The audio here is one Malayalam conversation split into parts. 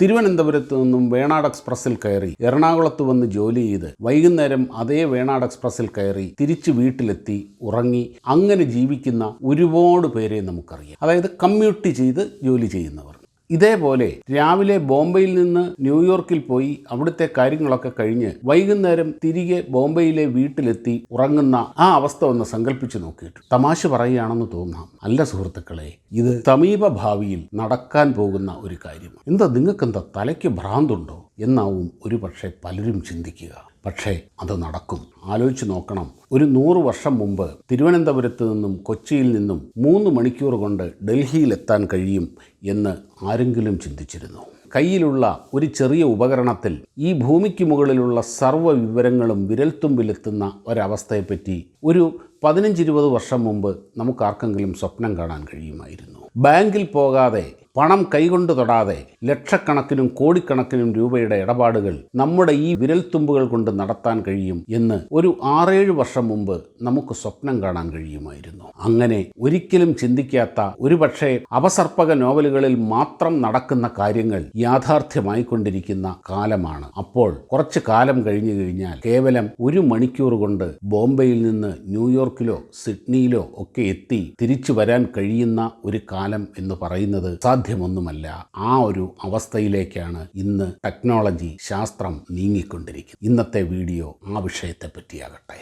തിരുവനന്തപുരത്ത് നിന്നും വേണാട് എക്സ്പ്രസിൽ കയറി എറണാകുളത്ത് വന്ന് ജോലി ചെയ്ത് വൈകുന്നേരം അതേ വേണാട് എക്സ്പ്രസിൽ കയറി തിരിച്ച് വീട്ടിലെത്തി ഉറങ്ങി അങ്ങനെ ജീവിക്കുന്ന ഒരുപാട് പേരെ നമുക്കറിയാം. അതായത് കമ്മ്യൂട്ട് ചെയ്ത് ജോലി ചെയ്യുന്നവർ. ഇതേപോലെ രാവിലെ ബോംബെയിൽ നിന്ന് ന്യൂയോർക്കിൽ പോയി അവിടുത്തെ കാര്യങ്ങളൊക്കെ കഴിഞ്ഞ് വൈകുന്നേരം തിരികെ ബോംബെയിലെ വീട്ടിലെത്തി ഉറങ്ങുന്ന ആ അവസ്ഥ ഒന്ന് സങ്കല്പിച്ച് നോക്കിയിട്ട്. തമാശ പറയുകയാണെന്ന് തോന്നാം. അല്ല സുഹൃത്തുക്കളെ ഇത് സമീപ ഭാവിയിൽ നടക്കാൻ പോകുന്ന ഒരു കാര്യമാണ്. എന്താ നിങ്ങൾക്കെന്താ തലയ്ക്ക് ഭ്രാന്തുണ്ടോ? എന്നാവും ഒരു പക്ഷേ പലരും ചിന്തിക്കുക. പക്ഷേ അത് നടക്കും. ആലോചിച്ച് നോക്കണം. ഒരു നൂറ് വർഷം മുമ്പ് തിരുവനന്തപുരത്ത് നിന്നും കൊച്ചിയിൽ നിന്നും മൂന്ന് മണിക്കൂർ കൊണ്ട് ഡൽഹിയിലെത്താൻ കഴിയും എന്ന് ആരെങ്കിലും ചിന്തിച്ചിരുന്നു. കയ്യിലുള്ള ഒരു ചെറിയ ഉപകരണത്തിൽ ഈ ഭൂമിക്ക് മുകളിലുള്ള സർവ വിവരങ്ങളും വിരൽത്തുമ്പിലെത്തുന്ന ഒരവസ്ഥയെപ്പറ്റി ഒരു പതിനഞ്ചിരുപത് വർഷം മുമ്പ് നമുക്കാർക്കെങ്കിലും സ്വപ്നം കാണാൻ കഴിയുമായിരുന്നു. ബാങ്കിൽ പോകാതെ പണം കൈകൊണ്ട് തൊടാതെ ലക്ഷക്കണക്കിനും കോടിക്കണക്കിനും രൂപയുടെ ഇടപാടുകൾ നമ്മുടെ ഈ വിരൽത്തുമ്പുകൾ കൊണ്ട് നടത്താൻ കഴിയും എന്ന് ഒരു ആറേഴ് വർഷം മുമ്പ് നമുക്ക് സ്വപ്നം കാണാൻ കഴിയുമായിരുന്നു. അങ്ങനെ ഒരിക്കലും ചിന്തിക്കാത്ത ഒരുപക്ഷെ അപസർപ്പക നോവലുകളിൽ മാത്രം നടക്കുന്ന കാര്യങ്ങൾ യാഥാർത്ഥ്യമായിക്കൊണ്ടിരിക്കുന്ന കാലമാണ്. അപ്പോൾ കുറച്ച് കാലം കഴിഞ്ഞു കഴിഞ്ഞാൽ കേവലം ഒരു മണിക്കൂർ കൊണ്ട് ബോംബെയിൽ നിന്ന് ന്യൂയോർക്കിലോ സിഡ്നിയിലോ ഒക്കെ എത്തി തിരിച്ചു വരാൻ കഴിയുന്ന ഒരു കാലം എന്ന് പറയുന്നത് സാധ്യമൊന്നുമല്ല ആ ഒരു അവസ്ഥയിലേക്കാണ് ഇന്ന് ടെക്നോളജി ശാസ്ത്രം നീങ്ങിക്കൊണ്ടിരിക്കുന്നത്. ഇന്നത്തെ വീഡിയോ ആ വിഷയത്തെ പറ്റിയാകട്ടെ.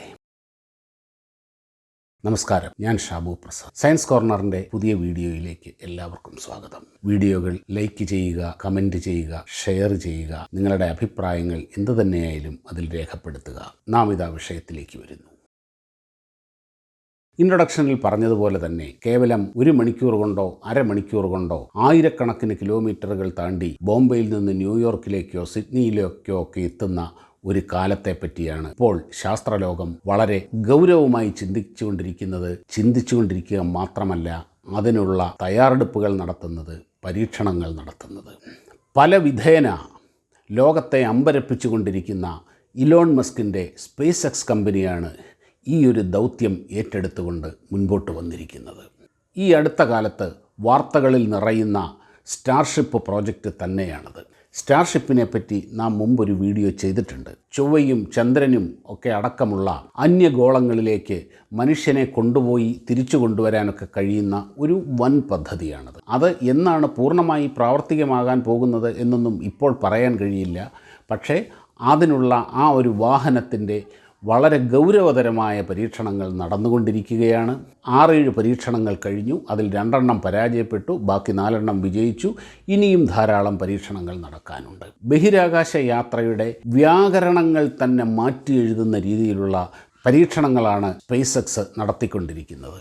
നമസ്കാരം ഞാൻ ഷാബു പ്രസാദ്. സയൻസ് കോർണറിന്റെ പുതിയ വീഡിയോയിലേക്ക് എല്ലാവർക്കും സ്വാഗതം. വീഡിയോകൾ ലൈക്ക് ചെയ്യുക കമന്റ് ചെയ്യുക ഷെയർ ചെയ്യുക നിങ്ങളുടെ അഭിപ്രായങ്ങൾ എന്തു തന്നെയായാലും അതിൽ രേഖപ്പെടുത്തുക. നാം ഇതാ വിഷയത്തിലേക്ക് വരുന്നു. ഇൻട്രൊഡക്ഷനിൽ പറഞ്ഞതുപോലെ തന്നെ കേവലം ഒരു മണിക്കൂർ കൊണ്ടോ അരമണിക്കൂർ കൊണ്ടോ ആയിരക്കണക്കിന് കിലോമീറ്ററുകൾ താണ്ടി ബോംബെയിൽ നിന്ന് ന്യൂയോർക്കിലേക്കോ സിഡ്നിയിലേക്കോ ഒക്കെ എത്തുന്ന ഒരു കാലത്തെ പറ്റിയാണ് ഇപ്പോൾ ശാസ്ത്രലോകം വളരെ ഗൗരവമായി ചിന്തിച്ചുകൊണ്ടിരിക്കുന്നത്. ചിന്തിച്ചുകൊണ്ടിരിക്കുക മാത്രമല്ല അതിനുള്ള തയ്യാറെടുപ്പുകൾ നടത്തുന്നത് പരീക്ഷണങ്ങൾ നടത്തുന്നത്. പല വിധേന ലോകത്തെ അമ്പരപ്പിച്ചുകൊണ്ടിരിക്കുന്ന ഇലോൺ മസ്കിന്റെ സ്പേസ് എക്സ് കമ്പനിയാണ് ഈ ഒരു ദൗത്യം ഏറ്റെടുത്തുകൊണ്ട് മുൻപോട്ട് വന്നിരിക്കുന്നത്. ഈ അടുത്ത കാലത്ത് വാർത്തകളിൽ നിറയുന്ന സ്റ്റാർഷിപ്പ് പ്രോജക്റ്റ് തന്നെയാണത്. സ്റ്റാർഷിപ്പിനെ പറ്റി നാം മുമ്പൊരു വീഡിയോ ചെയ്തിട്ടുണ്ട്. ചൊവ്വയും ചന്ദ്രനും ഒക്കെ അടക്കമുള്ള അന്യഗോളങ്ങളിലേക്ക് മനുഷ്യനെ കൊണ്ടുപോയി തിരിച്ചു കൊണ്ടുവരാനൊക്കെ കഴിയുന്ന ഒരു വൻ പദ്ധതിയാണത്. അത് എന്നാണ് പൂർണമായി പ്രാവർത്തികമാകാൻ പോകുന്നത് എന്നൊന്നും ഇപ്പോൾ പറയാൻ കഴിയില്ല. പക്ഷേ അതിനുള്ള ആ ഒരു വാഹനത്തിന്റെ വളരെ ഗൗരവതരമായ പരീക്ഷണങ്ങൾ നടന്നുകൊണ്ടിരിക്കുകയാണ്. ആറേഴ് പരീക്ഷണങ്ങൾ കഴിഞ്ഞു. അതിൽ രണ്ടെണ്ണം പരാജയപ്പെട്ടു. ബാക്കി നാലെണ്ണം വിജയിച്ചു. ഇനിയും ധാരാളം പരീക്ഷണങ്ങൾ നടക്കാനുണ്ട്. ബഹിരാകാശ യാത്രയുടെ വ്യാകരണങ്ങൾ തന്നെ മാറ്റി എഴുതുന്ന രീതിയിലുള്ള പരീക്ഷണങ്ങളാണ് സ്പേസ് എക്സ് നടത്തിക്കൊണ്ടിരിക്കുന്നത്.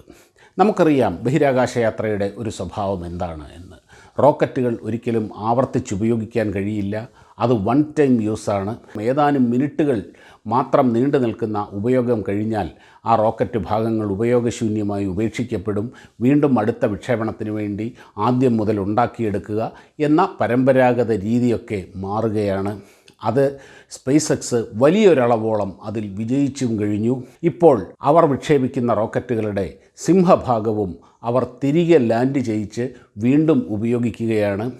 നമുക്കറിയാം ബഹിരാകാശ യാത്രയുടെ ഒരു സ്വഭാവം എന്താണ് എന്ന്. റോക്കറ്റുകൾ ഒരിക്കലും ആവർത്തിച്ചുപയോഗിക്കാൻ കഴിയില്ല. അത് വൺ ടൈം യൂസാണ് ഏതാനും മിനിറ്റുകൾ മാത്രം നീണ്ടു നിൽക്കുന്ന ഉപയോഗം കഴിഞ്ഞാൽ ആ റോക്കറ്റ് ഭാഗങ്ങൾ ഉപയോഗശൂന്യമായി ഉപേക്ഷിക്കപ്പെടും. വീണ്ടും അടുത്ത വിക്ഷേപണത്തിന് വേണ്ടി ആദ്യം മുതൽ ഉണ്ടാക്കിയെടുക്കുക എന്ന പരമ്പരാഗത രീതിയൊക്കെ മാറുകയാണ്. അത് സ്പേസ് എക്സ് വലിയൊരളവോളം അതിൽ വിജയിച്ചും കഴിഞ്ഞു. ഇപ്പോൾ അവർ വിക്ഷേപിക്കുന്ന റോക്കറ്റുകളുടെ സിംഹഭാഗവും അവർ തിരികെ ലാൻഡ് ചെയ്യിച്ച് വീണ്ടും ഉപയോഗിക്കുകയാണ്.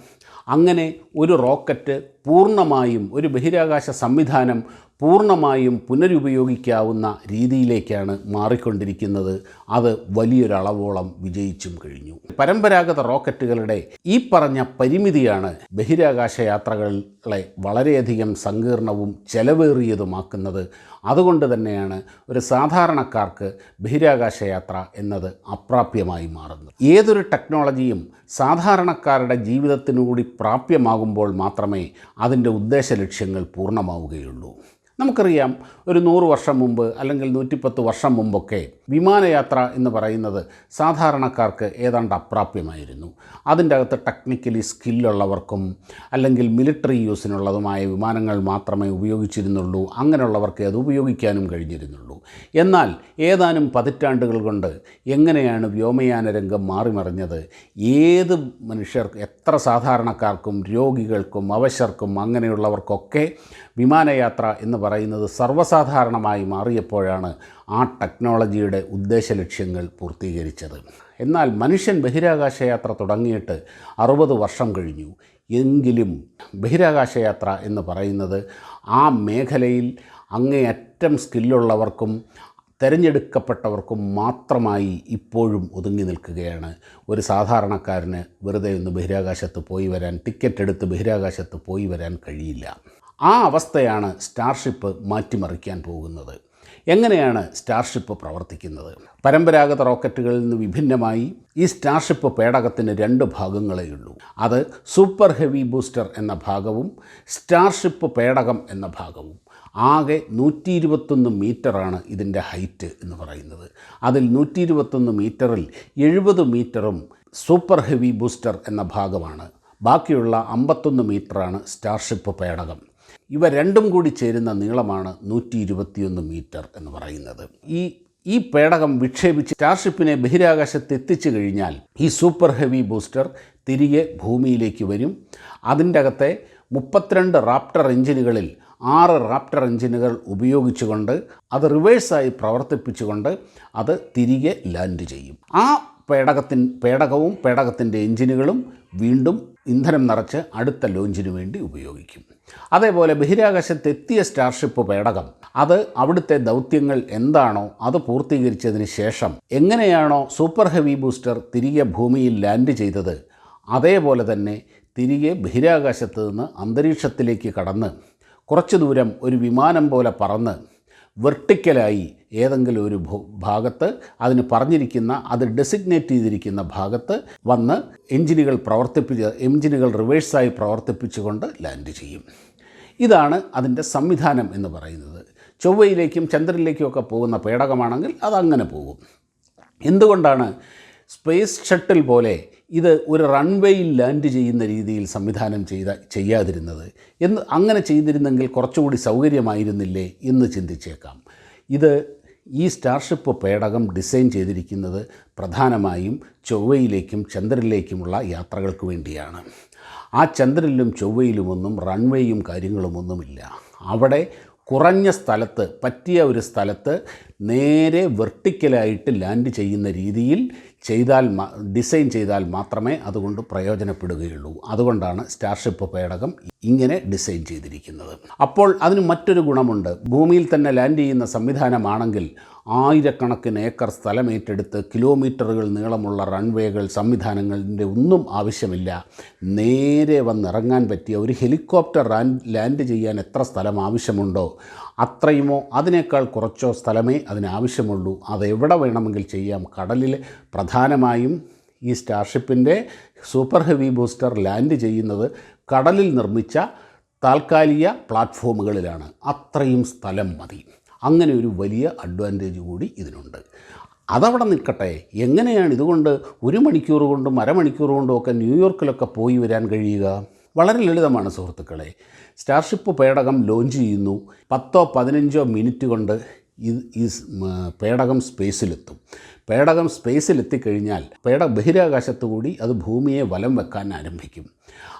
അങ്ങനെ ഒരു റോക്കറ്റ് പൂർണമായും ഒരു ബഹിരാകാശ സംവിധാനം പൂർണമായും പുനരുപയോഗിക്കാവുന്ന രീതിയിലേക്കാണ് മാറിക്കൊണ്ടിരിക്കുന്നത്. അത് വലിയൊരളവോളം വിജയിച്ചും കഴിഞ്ഞു. പരമ്പരാഗത റോക്കറ്റുകളുടെ ഈ പറഞ്ഞ പരിമിതിയാണ് ബഹിരാകാശ യാത്രകളെ വളരെയധികം സങ്കീർണവും ചെലവേറിയതുമാക്കുന്നത്. അതുകൊണ്ട് തന്നെയാണ് ഒരു സാധാരണക്കാർക്ക് ബഹിരാകാശ യാത്ര എന്നത് അപ്രാപ്യമായി മാറുന്നത്. ഏതൊരു ടെക്നോളജിയും സാധാരണക്കാരുടെ ജീവിതത്തിനുകൂടി പ്രാപ്യമാകുമ്പോൾ മാത്രമേ അതിന്റെ ഉദ്ദേശ ലക്ഷ്യങ്ങൾ പൂർണമാവുകയുള്ളൂ. നമുക്കറിയാം ഒരു നൂറ് വർഷം മുമ്പ് അല്ലെങ്കിൽ നൂറ്റിപ്പത്ത് വർഷം മുമ്പൊക്കെ വിമാനയാത്ര എന്ന് പറയുന്നത് സാധാരണക്കാർക്ക് ഏതാണ്ട് അപ്രാപ്യമായിരുന്നു. അതിന്റെ അകത്ത് ടെക്നിക്കലി സ്കില്ലുള്ളവർക്കും അല്ലെങ്കിൽ മിലിറ്ററി യൂസിനുള്ളതുമായ വിമാനങ്ങൾ മാത്രമേ ഉപയോഗിച്ചിരുന്നുള്ളൂ. അങ്ങനെയുള്ളവർക്ക് അത് ഉപയോഗിക്കാനും കഴിഞ്ഞിരുന്നുള്ളൂ. എന്നാൽ ഏതാനും പതിറ്റാണ്ടുകൾ കൊണ്ട് എങ്ങനെയാണ് വ്യോമയാന രംഗം മാറിമറിഞ്ഞത്? ഏത് മനുഷ്യർക്ക് എത്ര സാധാരണക്കാർക്കും രോഗികൾക്കും അവശർക്കും അങ്ങനെയുള്ളവർക്കൊക്കെ വിമാനയാത്ര എന്ന് പറയുന്നത് സർവസാധാരണമായി മാറിയപ്പോഴാണ് ആ ടെക്നോളജിയുടെ ഉദ്ദേശ ലക്ഷ്യങ്ങൾ പൂർത്തീകരിച്ചത്. എന്നാൽ മനുഷ്യൻ ബഹിരാകാശ യാത്ര തുടങ്ങിയിട്ട് അറുപത് വർഷം കഴിഞ്ഞു. എങ്കിലും ബഹിരാകാശയാത്ര എന്ന് പറയുന്നത് ആ മേഖലയിൽ അങ്ങേയറ്റം സ്കില്ലുള്ളവർക്കും തിരഞ്ഞെടുക്കപ്പെട്ടവർക്കും മാത്രമായി ഇപ്പോഴും ഒതുങ്ങി നിൽക്കുകയാണ്. ഒരു സാധാരണക്കാരന് വെറുതെ ഒന്ന് ബഹിരാകാശത്ത് പോയി വരാൻ ടിക്കറ്റ് എടുത്ത് ബഹിരാകാശത്ത് പോയി വരാൻ കഴിയില്ല. ആ അവസ്ഥയാണ് സ്റ്റാർഷിപ്പ് മാറ്റിമറിക്കാൻ പോകുന്നത്. എങ്ങനെയാണ് സ്റ്റാർഷിപ്പ് പ്രവർത്തിക്കുന്നത്? പരമ്പരാഗത റോക്കറ്റുകളിൽ നിന്ന് വിഭിന്നമായി ഈ സ്റ്റാർഷിപ്പ് പേടകത്തിന് രണ്ട് ഭാഗങ്ങളേ ഉള്ളൂ. അത് സൂപ്പർ ഹെവി ബൂസ്റ്റർ എന്ന ഭാഗവും സ്റ്റാർഷിപ്പ് പേടകം എന്ന ഭാഗവും. ആകെ നൂറ്റി ഇരുപത്തൊന്ന് മീറ്ററാണ് ഇതിന്റെ ഹൈറ്റ് എന്ന് പറയുന്നത്. അതിൽ നൂറ്റി ഇരുപത്തൊന്ന് മീറ്ററിൽ എഴുപത് മീറ്ററും സൂപ്പർ ഹെവി ബൂസ്റ്റർ എന്ന ഭാഗമാണ്. ബാക്കിയുള്ള അമ്പത്തൊന്ന് മീറ്ററാണ് സ്റ്റാർഷിപ്പ് പേടകം. ഇവ രണ്ടും കൂടി ചേരുന്ന നീളമാണ് നൂറ്റി ഇരുപത്തിയൊന്ന് മീറ്റർ എന്ന് പറയുന്നത്. ഈ ഈ പേടകം വിക്ഷേപിച്ച് സ്റ്റാർഷിപ്പിനെ ബഹിരാകാശത്ത് എത്തിച്ചു കഴിഞ്ഞാൽ ഈ സൂപ്പർ ഹെവി ബൂസ്റ്റർ തിരികെ ഭൂമിയിലേക്ക് വരും. അതിന്റെ അകത്തെ മുപ്പത്തിരണ്ട് റാപ്റ്റർ എഞ്ചിനുകളിൽ ആറ് റാപ്റ്റർ എഞ്ചിനുകൾ ഉപയോഗിച്ചുകൊണ്ട് അത് റിവേഴ്സായി പ്രവർത്തിപ്പിച്ചുകൊണ്ട് അത് തിരികെ ലാൻഡ് ചെയ്യും. ആ പേടകത്തിൻ പേടകവും പേടകത്തിന്റെ എഞ്ചിനുകളും വീണ്ടും ഇന്ധനം നിറച്ച് അടുത്ത ലോഞ്ചിനു വേണ്ടി ഉപയോഗിക്കും. അതേപോലെ ബഹിരാകാശത്തെത്തിയ സ്റ്റാർഷിപ്പ് പേടകം അത് അവിടുത്തെ ദൗത്യങ്ങൾ എന്താണോ അത് പൂർത്തീകരിച്ചതിന് ശേഷം എങ്ങനെയാണോ സൂപ്പർ ഹെവി ബൂസ്റ്റർ തിരികെ ഭൂമിയിൽ ലാൻഡ് ചെയ്തത് അതേപോലെ തന്നെ തിരികെ ബഹിരാകാശത്ത് നിന്ന് അന്തരീക്ഷത്തിലേക്ക് കടന്ന് കുറച്ച് ദൂരം ഒരു വിമാനം പോലെ പറന്ന് വെർട്ടിക്കലായി ഏതെങ്കിലും ഒരു ഭാഗത്ത് അതിന് പറഞ്ഞിരിക്കുന്ന അത് ഡെസിഗ്നേറ്റ് ചെയ്തിരിക്കുന്ന ഭാഗത്ത് വന്ന് എഞ്ചിനുകൾ പ്രവർത്തിപ്പിച്ച് എഞ്ചിനുകൾ റിവേഴ്സായി പ്രവർത്തിപ്പിച്ചുകൊണ്ട് ലാൻഡ് ചെയ്യും. ഇതാണ് അതിന്റെ സംവിധാനം എന്ന് പറയുന്നത്. ചൊവ്വയിലേക്കും ചന്ദ്രനിലേക്കും ഒക്കെ പോകുന്ന പേടകമാണെങ്കിൽ അതങ്ങനെ പോകും. എന്തുകൊണ്ടാണ് സ്പേസ് ഷട്ടിൽ പോലെ ഇത് ഒരു റൺവേയിൽ ലാൻഡ് ചെയ്യുന്ന രീതിയിൽ സംവിധാനം ചെയ്ത ചെയ്യാതിരുന്നത്. എന്ന് അങ്ങനെ ചെയ്തിരുന്നെങ്കിൽ കുറച്ചുകൂടി സൗകര്യമായിരുന്നില്ലേ എന്ന് ചിന്തിച്ചേക്കാം. ഇത് ഈ സ്റ്റാർഷിപ്പ് പേടകം ഡിസൈൻ ചെയ്തിരിക്കുന്നത് പ്രധാനമായും ചൊവ്വയിലേക്കും ചന്ദ്രനിലേക്കുമുള്ള യാത്രകൾക്ക് വേണ്ടിയാണ്. ആ ചന്ദ്രനിലും ചൊവ്വയിലുമൊന്നും റൺവേയും കാര്യങ്ങളുമൊന്നുമില്ല. അവിടെ കുറഞ്ഞ സ്ഥലത്ത് പറ്റിയ ഒരു സ്ഥലത്ത് നേരെ വെർട്ടിക്കലായിട്ട് ലാൻഡ് ചെയ്യുന്ന രീതിയിൽ ചെയ്താൽ ഡിസൈൻ ചെയ്താൽ മാത്രമേ അതുകൊണ്ട് പ്രയോജനപ്പെടുകയുള്ളൂ. അതുകൊണ്ടാണ് സ്റ്റാർഷിപ്പ് പേടകം ഇങ്ങനെ ഡിസൈൻ ചെയ്തിരിക്കുന്നത്. അപ്പോൾ അതിന് മറ്റൊരു ഗുണമുണ്ട്. ഭൂമിയിൽ തന്നെ ലാൻഡ് ചെയ്യുന്ന സംവിധാനമാണെങ്കിൽ ആയിരക്കണക്കിന് ഏക്കർ സ്ഥലമേറ്റെടുത്ത് കിലോമീറ്ററുകൾ നീളമുള്ള റൺവേകൾ സംവിധാനങ്ങളുടെ ഒന്നും ആവശ്യമില്ല. നേരെ വന്നിറങ്ങാൻ പറ്റിയ ഒരു ഹെലികോപ്റ്റർ ലാൻഡ് ചെയ്യാൻ എത്ര സ്ഥലം ആവശ്യമുണ്ടോ അത്രയുമോ? അതിനേക്കാൾ കുറച്ചോ സ്ഥലമേ അതിനാവശ്യമുള്ളൂ. അതെവിടെ വേണമെങ്കിൽ ചെയ്യാം? കടലിൽ പ്രധാനമായും ഈ സ്റ്റാർഷിപ്പിന്റെ സൂപ്പർ ഹെവി ബൂസ്റ്റർ ലാൻഡ് ചെയ്യുന്നത് കടലിൽ നിർമ്മിച്ച താൽക്കാലിക പ്ലാറ്റ്ഫോമുകളിലാണ്. അത്രയും സ്ഥലം മതി. അങ്ങനെ ഒരു വലിയ അഡ്വാന്റേജ് കൂടി ഇതിനുണ്ട്. അതവിടെ നിൽക്കട്ടെ. എങ്ങനെയാണ് ഇതുകൊണ്ട് ഒരു മണിക്കൂർ കൊണ്ടും അരമണിക്കൂർ കൊണ്ടും ഒക്കെ ന്യൂയോർക്കിലൊക്കെ പോയി വരാൻ കഴിയുക? വളരെ ലളിതമാണ് സുഹൃത്തുക്കളെ. സ്റ്റാർഷിപ്പ് പേടകം ലോഞ്ച് ചെയ്യുന്നു. പത്തോ പതിനഞ്ചോ മിനിറ്റ് കൊണ്ട് ഇത് ഈ പേടകം സ്പേസിലെത്തും. പേടകം സ്പേസിലെത്തിക്കഴിഞ്ഞാൽ പേട ബഹിരാകാശത്തു കൂടി അത് ഭൂമിയെ വലം വെക്കാൻ ആരംഭിക്കും.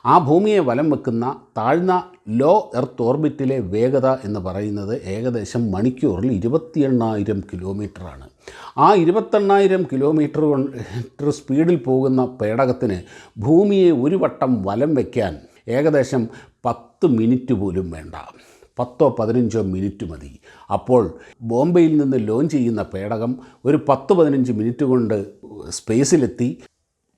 ആ ഭൂമിയെ വലം വെക്കുന്ന താഴ്ന്ന ലോ എർത്ത് ഓർബിറ്റിലെ വേഗത എന്ന് പറയുന്നത് ഏകദേശം മണിക്കൂറിൽ ഇരുപത്തി എണ്ണായിരം കിലോമീറ്ററാണ്. ആ ഇരുപത്തെണ്ണായിരം കിലോമീറ്റർ കൊണ്ട് സ്പീഡിൽ പോകുന്ന പേടകത്തിന് ഭൂമിയെ ഒരു വട്ടം വലം വയ്ക്കാൻ ഏകദേശം പത്ത് മിനിറ്റ് പോലും വേണ്ട. പത്തോ പതിനഞ്ചോ മിനിറ്റ് മതി. അപ്പോൾ ബോംബെയിൽ നിന്ന് ലോഞ്ച് ചെയ്യുന്ന പേടകം ഒരു പത്ത് പതിനഞ്ച് മിനിറ്റ് കൊണ്ട് സ്പേസിലെത്തി.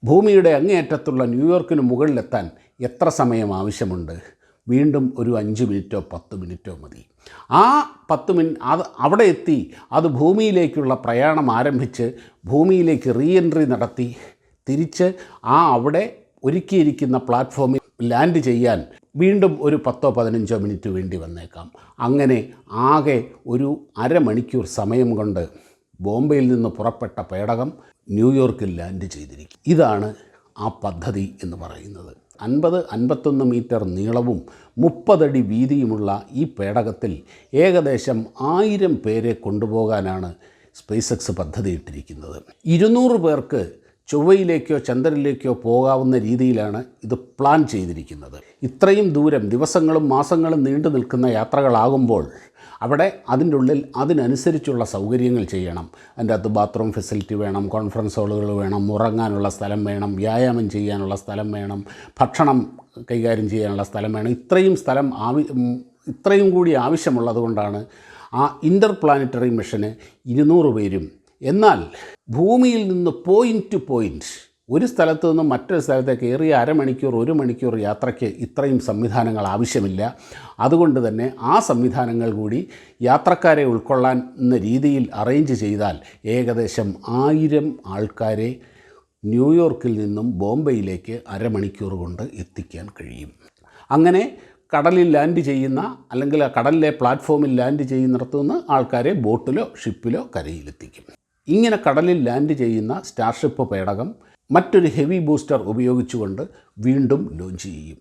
ഭൂമിയുടെ അങ്ങേയറ്റത്തുള്ള ന്യൂയോർക്കിന് മുകളിലെത്താൻ എത്ര സമയം ആവശ്യമുണ്ട്? വീണ്ടും ഒരു അഞ്ച് മിനിറ്റോ പത്ത് മിനിറ്റോ മതി. ആ പത്ത് മിനി അത് അവിടെ എത്തി അത് ഭൂമിയിലേക്കുള്ള പ്രയാണം ആരംഭിച്ച് ഭൂമിയിലേക്ക് റീ എൻട്രി നടത്തി തിരിച്ച് ആ അവിടെ ഒരുക്കിയിരിക്കുന്ന പ്ലാറ്റ്ഫോമിൽ ലാൻഡ് ചെയ്യാൻ വീണ്ടും ഒരു പത്തോ പതിനഞ്ചോ മിനിറ്റ് വേണ്ടി വന്നേക്കാം. അങ്ങനെ ആകെ ഒരു അരമണിക്കൂർ സമയം കൊണ്ട് ബോംബെയിൽ നിന്ന് പുറപ്പെട്ട പേടകം ന്യൂയോർക്കിൽ ലാൻഡ് ചെയ്തിരിക്കും. ഇതാണ് ആ പദ്ധതി എന്ന് പറയുന്നത്. അൻപത് അൻപത്തൊന്ന് മീറ്റർ നീളവും മുപ്പതടി വീതിയുമുള്ള ഈ പേടകത്തിൽ ഏകദേശം ആയിരം പേരെ കൊണ്ടുപോകാനാണ് സ്പേസ് എക്സ് പദ്ധതിയിട്ടിരിക്കുന്നത്. ഇരുന്നൂറ് പേർക്ക് ചൊവ്വയിലേക്കോ ചന്ദ്രനിലേക്കോ പോകാവുന്ന രീതിയിലാണ് ഇത് പ്ലാൻ ചെയ്തിരിക്കുന്നത്. ഇത്രയും ദൂരം ദിവസങ്ങളും മാസങ്ങളും നീണ്ടു നിൽക്കുന്ന യാത്രകളാകുമ്പോൾ അവിടെ അതിന്റെ ഉള്ളിൽ അതിനനുസരിച്ചുള്ള സൗകര്യങ്ങൾ ചെയ്യണം. അതിന്റെ അകത്ത് ബാത്റൂം ഫെസിലിറ്റി വേണം കോൺഫറൻസ് ഹാളുകൾ വേണം ഉറങ്ങാനുള്ള സ്ഥലം വേണം വ്യായാമം ചെയ്യാനുള്ള സ്ഥലം വേണം ഭക്ഷണം കൈകാര്യം ചെയ്യാനുള്ള സ്ഥലം വേണം. ഇത്രയും സ്ഥലം ആവി ഇത്രയും കൂടി ആവശ്യമുള്ളത് കൊണ്ടാണ് ആ ഇന്റർ പ്ലാനറ്ററി മിഷന് ഇരുന്നൂറ് പേരും. എന്നാൽ ഭൂമിയിൽ നിന്ന് പോയിന്റ് ടു പോയിന്റ് ഒരു സ്ഥലത്ത് നിന്നും മറ്റൊരു സ്ഥലത്തേക്ക് ഏറിയ അരമണിക്കൂർ ഒരു മണിക്കൂർ യാത്രയ്ക്ക് ഇത്രയും സംവിധാനങ്ങൾ ആവശ്യമില്ല. അതുകൊണ്ട് തന്നെ ആ സംവിധാനങ്ങൾ കൂടി യാത്രക്കാരെ ഉൾക്കൊള്ളാൻ എന്ന രീതിയിൽ അറേഞ്ച് ചെയ്താൽ ഏകദേശം ആയിരം ആൾക്കാരെ ന്യൂയോർക്കിൽ നിന്നും ബോംബെയിലേക്ക് അരമണിക്കൂർ കൊണ്ട് എത്തിക്കാൻ കഴിയും. അങ്ങനെ കടലിൽ ലാൻഡ് ചെയ്യുന്ന അല്ലെങ്കിൽ കടലിലെ പ്ലാറ്റ്ഫോമിൽ ലാൻഡ് ചെയ്യുന്നിടത്തു നിന്ന് ആൾക്കാരെ ബോട്ടിലോ ഷിപ്പിലോ കരയിലെത്തിക്കും. ഇങ്ങനെ കടലിൽ ലാൻഡ് ചെയ്യുന്ന സ്റ്റാർഷിപ്പ് പേടകം മറ്റൊരു ഹെവി ബൂസ്റ്റർ ഉപയോഗിച്ചുകൊണ്ട് വീണ്ടും ലോഞ്ച് ചെയ്യും.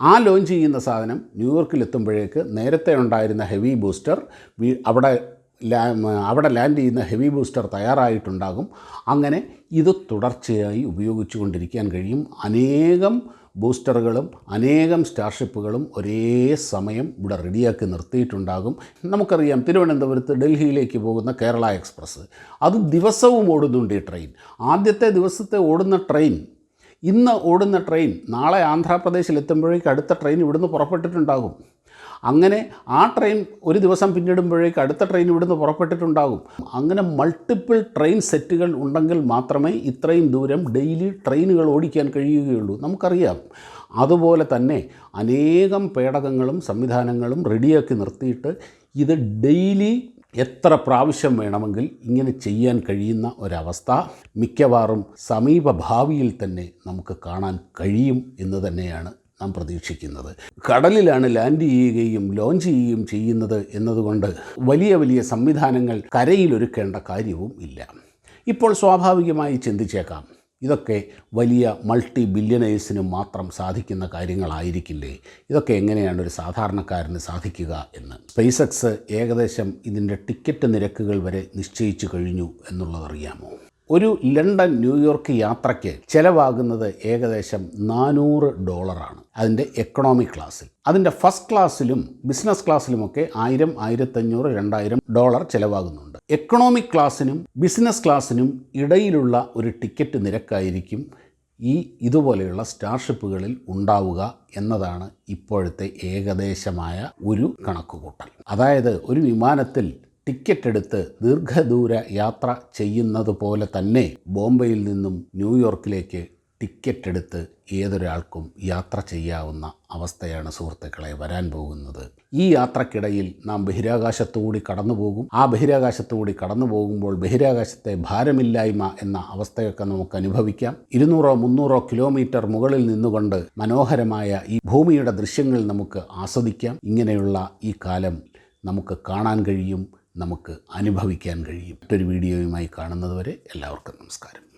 ആ ലോഞ്ച് ചെയ്യുന്ന സാധനം ന്യൂയോർക്കിലെത്തുമ്പോഴേക്ക് നേരത്തെ ഉണ്ടായിരുന്ന ഹെവി ബൂസ്റ്റർ അവിടെ അവിടെ ലാൻഡ് ചെയ്യുന്ന ഹെവി ബൂസ്റ്റർ തയ്യാറായിട്ടുണ്ടാകും. അങ്ങനെ ഇത് തുടർച്ചയായി ഉപയോഗിച്ചുകൊണ്ടിരിക്കാൻ കഴിയും. അനേകം ബൂസ്റ്ററുകളും അനേകം സ്റ്റാർഷിപ്പുകളും ഒരേ സമയം ഇവിടെ റെഡിയാക്കി നിർത്തിയിട്ടുണ്ടാകും. നമുക്കറിയാം തിരുവനന്തപുരത്ത് ഡൽഹിയിലേക്ക് പോകുന്ന കേരള എക്സ്പ്രസ്. അത് ദിവസവും ഓടുന്നുണ്ട് ഈ ട്രെയിൻ. ആദ്യത്തെ ദിവസത്തെ ഓടുന്ന ട്രെയിൻ ഇന്ന് ഓടുന്ന ട്രെയിൻ നാളെ ആന്ധ്രാപ്രദേശിൽ എത്തുമ്പോഴേക്കും അടുത്ത ട്രെയിൻ ഇവിടുന്ന് പുറപ്പെട്ടിട്ടുണ്ടാകും. അങ്ങനെ ആ ട്രെയിൻ ഒരു ദിവസം പിന്നിടുമ്പോഴേക്ക് അടുത്ത ട്രെയിൻ ഇവിടുന്ന് പുറപ്പെട്ടിട്ടുണ്ടാകും. അങ്ങനെ മൾട്ടിപ്പിൾ ട്രെയിൻ സെറ്റുകൾ ഉണ്ടെങ്കിൽ മാത്രമേ ഇത്രയും ദൂരം ഡെയിലി ട്രെയിനുകൾ ഓടിക്കാൻ കഴിയുകയുള്ളൂ. നമുക്കറിയാം. അതുപോലെ തന്നെ അനേകം പേടകങ്ങളും സംവിധാനങ്ങളും റെഡിയാക്കി നിർത്തിയിട്ട് ഇത് ഡെയിലി എത്ര പ്രാവശ്യം വേണമെങ്കിൽ ഇങ്ങനെ ചെയ്യാൻ കഴിയുന്ന ഒരവസ്ഥ മിക്കവാറും സമീപഭാവിയിൽ തന്നെ നമുക്ക് കാണാൻ കഴിയും എന്ന് തന്നെയാണ് നാം പ്രതീക്ഷിക്കുന്നത്. കടലിലാണ് ലാൻഡ് ചെയ്യുകയും ലോഞ്ച് ചെയ്യുകയും ചെയ്യുന്നത് എന്നതുകൊണ്ട് വലിയ വലിയ സംവിധാനങ്ങൾ കരയിലൊരുക്കേണ്ട കാര്യവും ഇല്ല. ഇപ്പോൾ സ്വാഭാവികമായി ചിന്തിച്ചേക്കാം. ഇതൊക്കെ വലിയ മൾട്ടി ബില്യണേഴ്സിന് മാത്രം സാധിക്കുന്ന കാര്യങ്ങളായിരിക്കില്ലേ? ഇതൊക്കെ എങ്ങനെയാണ് ഒരു സാധാരണക്കാരന് സാധിക്കുക എന്ന്? സ്പേസ് എക്സ് ഏകദേശം ഇതിന്റെ ടിക്കറ്റ് നിരക്കുകൾ വരെ നിശ്ചയിച്ചു കഴിഞ്ഞു എന്നുള്ളതറിയാമോ? ഒരു ലണ്ടൻ ന്യൂയോർക്ക് യാത്രയ്ക്ക് ചിലവാകുന്നത് ഏകദേശം നാനൂറ് ഡോളറാണ്. അതിന്റെ എക്കണോമിക് ക്ലാസ്സിൽ അതിന്റെ ഫസ്റ്റ് ക്ലാസ്സിലും ബിസിനസ് ക്ലാസ്സിലുമൊക്കെ ആയിരം ആയിരത്തഞ്ഞൂറ് രണ്ടായിരം ഡോളർ ചിലവാകുന്നുണ്ട്. എക്കണോമിക് ക്ലാസ്സിനും ബിസിനസ് ക്ലാസ്സിനും ഇടയിലുള്ള ഒരു ടിക്കറ്റ് നിരക്കായിരിക്കും ഈ ഇതുപോലെയുള്ള സ്റ്റാർഷിപ്പുകളിൽ ഉണ്ടാവുക എന്നതാണ് ഇപ്പോഴത്തെ ഏകദേശമായ ഒരു കണക്കുകൂട്ടൽ. അതായത് ഒരു വിമാനത്തിൽ ടിക്കറ്റ് എടുത്ത് ദീർഘദൂര യാത്ര ചെയ്യുന്നത് പോലെ തന്നെ ബോംബെയിൽ നിന്നും ന്യൂയോർക്കിലേക്ക് ടിക്കറ്റ് എടുത്ത് ഏതൊരാൾക്കും യാത്ര ചെയ്യാവുന്ന അവസ്ഥയാണ് സുഹൃത്തുക്കളെ വരാൻ പോകുന്നത്. ഈ യാത്രക്കിടയിൽ നാം ബഹിരാകാശത്തുകൂടി കടന്നു പോകും ആ ബഹിരാകാശത്തുകൂടി കടന്നു പോകുമ്പോൾ ബഹിരാകാശത്തെ ഭാരമില്ലായ്മ എന്ന അവസ്ഥയൊക്കെ നമുക്ക് അനുഭവിക്കാം. ഇരുന്നൂറോ മുന്നൂറോ കിലോമീറ്റർ മുകളിൽ നിന്നുകൊണ്ട് മനോഹരമായ ഈ ഭൂമിയുടെ ദൃശ്യങ്ങൾ നമുക്ക് ആസ്വദിക്കാം. ഇങ്ങനെയുള്ള ഈ കാലം നമുക്ക് കാണാൻ കഴിയും. നമുക്ക് അനുഭവിക്കാൻ കഴിയും. മറ്റൊരു വീഡിയോയുമായി കാണുന്നതുവരെ എല്ലാവർക്കും നമസ്കാരം.